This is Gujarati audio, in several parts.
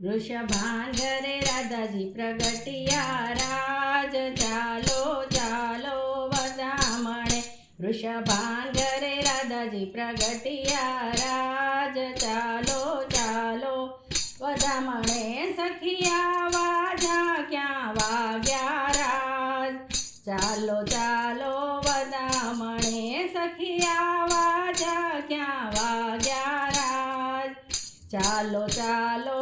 વૃષભાંગરે રાધાજી પ્રગટિયા, રાજ ચાલો ચાલો વધામણે વૃષભાંધરે રાધાજી પ્રગટિયા, રાજ ચાલો ચાલો વધામણે સખિયા વાજા, ક્યાં વાગ્યા રાજ? ચાલો ચાલો વધામણે સખિયા વાજા, ક્યાં વાગ્યા રાજ? ચાલો ચાલો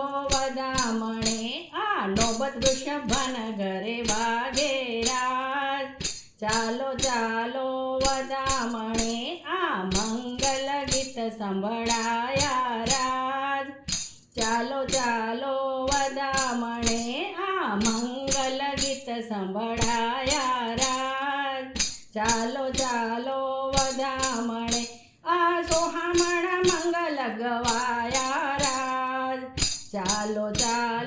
નોબત વૃષભન ઘરે વાગે રાજ ચાલો ચાલો, વદામણે આ મંગલ ગીત સંભળાયા રાજ ચાલો ચાલો, વદામણે આ મંગલ ગીત સંભળાયા રાજ ચાલો ચાલો, વદામણે આ સોહામણા મંગલ ગવાયા રાજ ચાલો ચાલો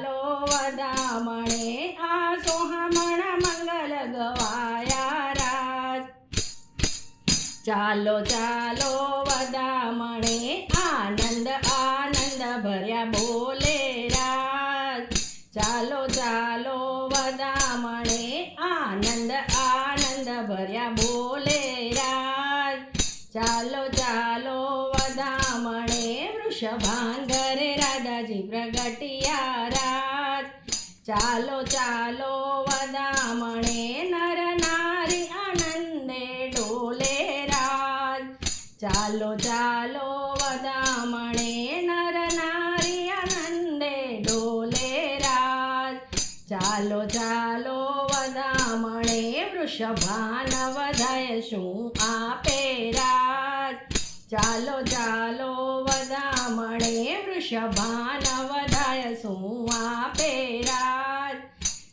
ચાલો ચાલો વધામણે આનંદ આનંદ ભર્યા બોલે રાજ ચાલો ચાલો વધામણે આનંદ આનંદ ભર્યા બોલે રાજ ચાલો ચાલો વધામણે વૃષભાંગરે રાધાજી પ્રગટિયા રાજ ચાલો ચાલો વધામણે નર નારી ચાલો ચાલો, વધામણે નર નારી આનંદે ડોલે રાજ. ચાલો ચાલો, વધામણે વૃષભાન વધાય શું આપે રાજ. ચાલો ચાલો, વધામણે વૃષભાન વધાય શું આપે રાજ.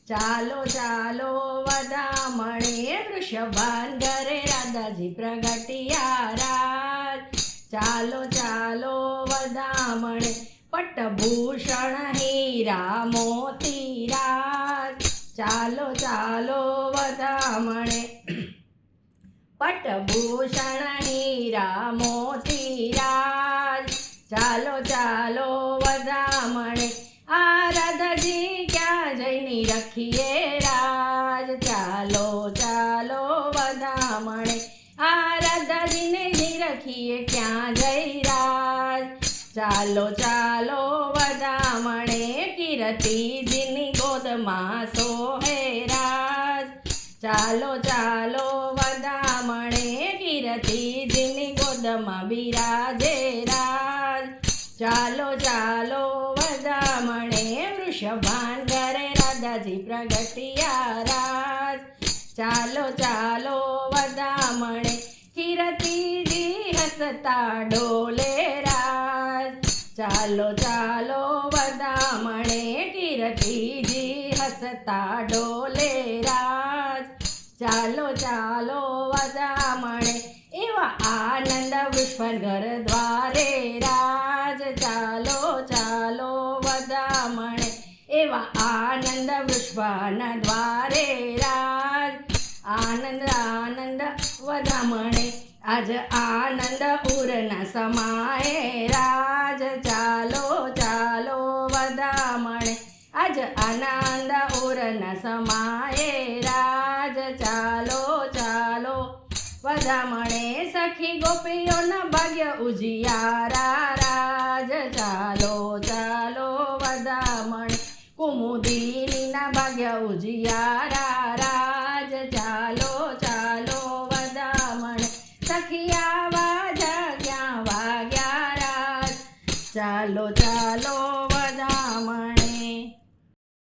ચાલો ચાલો, વધામણે વૃષભાન ઘરે રાધાજી પ્રગટિયા રાજ. ચાલો ચાલો વદામણે પટભૂષણ હીરા મોતીરાજ. ચાલો ચાલો વધામણે. પટભૂષણ હીરા મોતીરાજ. ચાલો ચાલો વધામણે. આ રાધાજી ક્યાં જઈને રખીએ રાજ? ચાલો રખીએ ક્યાં જઈ રાજ? ચાલો ચાલો, વધામણે કિરતીજીની ગોદમાં સોહે રાજ. ચાલો ચાલો, વધામણે કિરતીજીની ગોદમાં બિરાજે રાજ. ચાલો ચાલો, વધામણે વૃષભાન ઘરે રાધાજી પ્રગટિયા રાજ. ચાલો ચાલો હસતા ડોલે રાજ. ચાલો ચાલો વધામણે કીર્તિજી હસતા ડોલે રાજ. ચાલો ચાલો વધામણે એવા આનંદ વિશ્વર ઘર દ્વારે રાજ. ચાલો ચાલો વધામણે એવા આનંદ વિશ્વના દ્વારે રાજ. આનંદ આનંદ વધામણે આજ આનંદ ઉરના સમાએ રાજ ચાલો ચાલો વધામણે. આજ આનંદ ઉરના સમાએ રાજ ચાલો ચાલો વધામણે. સખી ગોપીઓના ભાગ્ય ઉજિયારા. રાજ ચાલો ચાલો વધામણે. કુમુદીનીના ભાગ્ય ઉજિયારા. ક્યાં વાગ્યા રાત. ચાલો ચાલો